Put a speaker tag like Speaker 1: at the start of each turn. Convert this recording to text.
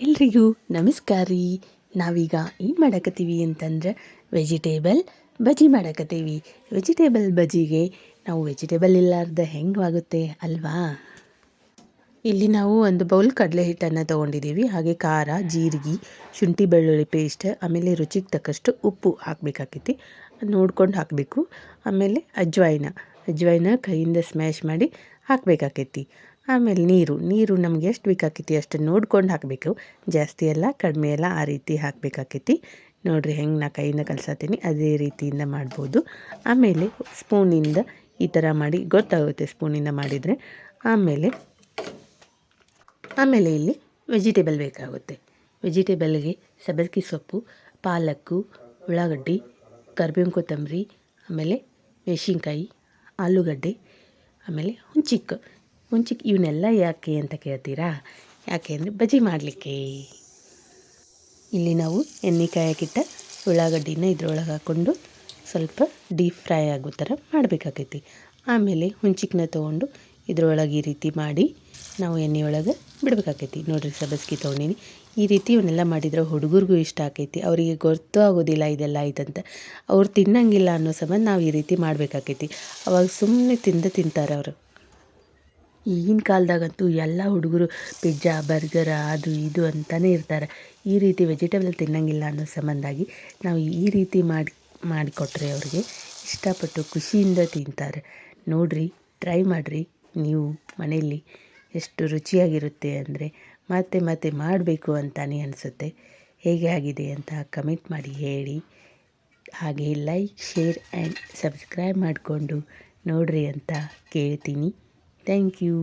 Speaker 1: ಎಲ್ರಿಗೂ ನಮಸ್ಕಾರ ರೀ. ನಾವೀಗ ಏನು ಮಾಡಕತ್ತೀವಿ ಅಂತಂದ್ರೆ ವೆಜಿಟೇಬಲ್ ಬಜ್ಜಿ ಮಾಡಕತ್ತೀವಿ. ವೆಜಿಟೇಬಲ್ ಬಜ್ಜಿಗೆ ನಾವು ವೆಜಿಟೇಬಲ್ ಇಲ್ಲಾರ್ದ ಹೆಂಗೆ ಆಗುತ್ತೆ ಅಲ್ವಾ? ಇಲ್ಲಿ ನಾವು ಒಂದು ಬೌಲ್ ಕಡಲೆ ಹಿಟ್ಟನ್ನು ತೊಗೊಂಡಿದ್ದೀವಿ. ಹಾಗೆ ಖಾರ, ಜೀರಿಗೆ, ಶುಂಠಿ ಬೆಳ್ಳುಳ್ಳಿ ಪೇಸ್ಟ್ ಆಮೇಲೆ ರುಚಿಗೆ ತಕ್ಕಷ್ಟು ಉಪ್ಪು ಹಾಕಬೇಕಾಕೈತಿ. ನೋಡ್ಕೊಂಡು ಹಾಕಬೇಕು. ಆಮೇಲೆ ಅಜ್ವಾಯಿನ. ಅಜ್ವಾಯಿನ ಕೈಯಿಂದ ಸ್ಮ್ಯಾಶ್ ಮಾಡಿ ಹಾಕಬೇಕಾಕೈತಿ. ಆಮೇಲೆ ನೀರು ನೀರು ನಮ್ಗೆ ಎಷ್ಟು ಬೇಕಾಕೈತಿ ಅಷ್ಟು ನೋಡ್ಕೊಂಡು ಹಾಕಬೇಕು. ಜಾಸ್ತಿ ಎಲ್ಲ ಕಡಿಮೆ ಎಲ್ಲ ಆ ರೀತಿ ಹಾಕಬೇಕಾಕೈತಿ. ನೋಡಿರಿ ಹೆಂಗೆ ನಾ ಕೈಯಿಂದ ಕಲಸತ್ತೀನಿ ಅದೇ ರೀತಿಯಿಂದ ಮಾಡ್ಬೋದು. ಆಮೇಲೆ ಸ್ಪೂನಿಂದ ಈ ಥರ ಮಾಡಿ, ಗೊತ್ತಾಗುತ್ತೆ ಸ್ಪೂನಿಂದ ಮಾಡಿದರೆ. ಆಮೇಲೆ ಆಮೇಲೆ ಇಲ್ಲಿ ವೆಜಿಟೇಬಲ್ ಬೇಕಾಗುತ್ತೆ. ವೆಜಿಟೇಬಲ್ಗೆ ಸಬ್ಬಸಿಗೆ ಸೊಪ್ಪು ಪಾಲಕ್ಕು ಉಳ್ಳಾಗಡ್ಡಿ, ಕರ್ಬೇವಿನ ಕೊತ್ತಂಬರಿ, ಆಮೇಲೆ ಮೆಣಸಿನ್ಕಾಯಿ ಆಲೂಗಡ್ಡೆ, ಆಮೇಲೆ ಹುಂಚಿಕ್ಕು ಹುಂಚಿಕ್ ಇವನ್ನೆಲ್ಲ ಯಾಕೆ ಅಂತ ಕೇಳ್ತೀರಾ? ಯಾಕೆ ಅಂದರೆ ಬಜ್ಜಿ ಮಾಡಲಿಕ್ಕೆ. ಇಲ್ಲಿ ನಾವು ಎಣ್ಣೆ ಕಾಯಕ್ಕಿಟ್ಟ ಉಳ್ಳಾಗಡ್ಡಿನ ಇದ್ರೊಳಗೆ ಹಾಕ್ಕೊಂಡು ಸ್ವಲ್ಪ ಡೀಪ್ ಫ್ರೈ ಆಗೋ ಥರ ಮಾಡಬೇಕಾಗೈತಿ ಆಮೇಲೆ ಹುಂಚಿಕ್ಕನ್ನ ತೊಗೊಂಡು ಇದ್ರೊಳಗೆ ಈ ರೀತಿ ಮಾಡಿ ನಾವು ಎಣ್ಣೆ ಒಳಗೆ ಬಿಡ್ಬೇಕಾಕೈತಿ. ನೋಡಿರಿ ಸಬ್ಬಸ್ಗಿ ತೊಗೊಂಡಿನಿ. ಈ ರೀತಿ ಇವನ್ನೆಲ್ಲ ಮಾಡಿದ್ರೆ ಹುಡುಗರಿಗೂ ಇಷ್ಟ ಆಕೈತಿ. ಅವರಿಗೆ ಗೊತ್ತೂ ಆಗೋದಿಲ್ಲ, ಇದೆಲ್ಲ ಆಯ್ತಂತ. ಅವ್ರು ತಿನ್ನಂಗಿಲ್ಲ ಅನ್ನೋ ಸಂಬಂಧ ನಾವು ಈ ರೀತಿ ಮಾಡಬೇಕಾಕೈತಿ. ಅವಾಗ ಸುಮ್ಮನೆ ತಿಂದು ತಿಂತಾರೆ ಅವರು. ಈಗಿನ ಕಾಲದಾಗಂತೂ ಎಲ್ಲ ಹುಡುಗರು ಪಿಜ್ಜಾ, ಬರ್ಗರ, ಅದು ಇದು ಅಂತಲೇ ಇರ್ತಾರೆ. ಈ ರೀತಿ ವೆಜಿಟೇಬಲ್ ತಿನ್ನಂಗಿಲ್ಲ ಅನ್ನೋ ಸಂಬಂಧಾಗಿ ನಾವು ಈ ರೀತಿ ಮಾಡಿ, ಮಾಡಿಕೊಟ್ರೆ ಅವ್ರಿಗೆ ಇಷ್ಟಪಟ್ಟು ಖುಷಿಯಿಂದ ತಿಂತಾರೆ. ನೋಡಿರಿ, ಟ್ರೈ ಮಾಡಿರಿ ನೀವು ಮನೆಯಲ್ಲಿ. ಎಷ್ಟು ರುಚಿಯಾಗಿರುತ್ತೆ ಅಂದರೆ ಮತ್ತೆ ಮತ್ತೆ ಮಾಡಬೇಕು ಅಂತಲೇ ಅನಿಸುತ್ತೆ. ಹೇಗೆ ಆಗಿದೆ ಅಂತ ಕಮೆಂಟ್ ಮಾಡಿ ಹೇಳಿ. ಹಾಗೆ ಲೈಕ್ ಶೇರ್ ಆ್ಯಂಡ್ ಸಬ್ಸ್ಕ್ರೈಬ್ ಮಾಡಿಕೊಂಡು ನೋಡಿರಿ ಅಂತ ಕೇಳ್ತೀನಿ. Thank you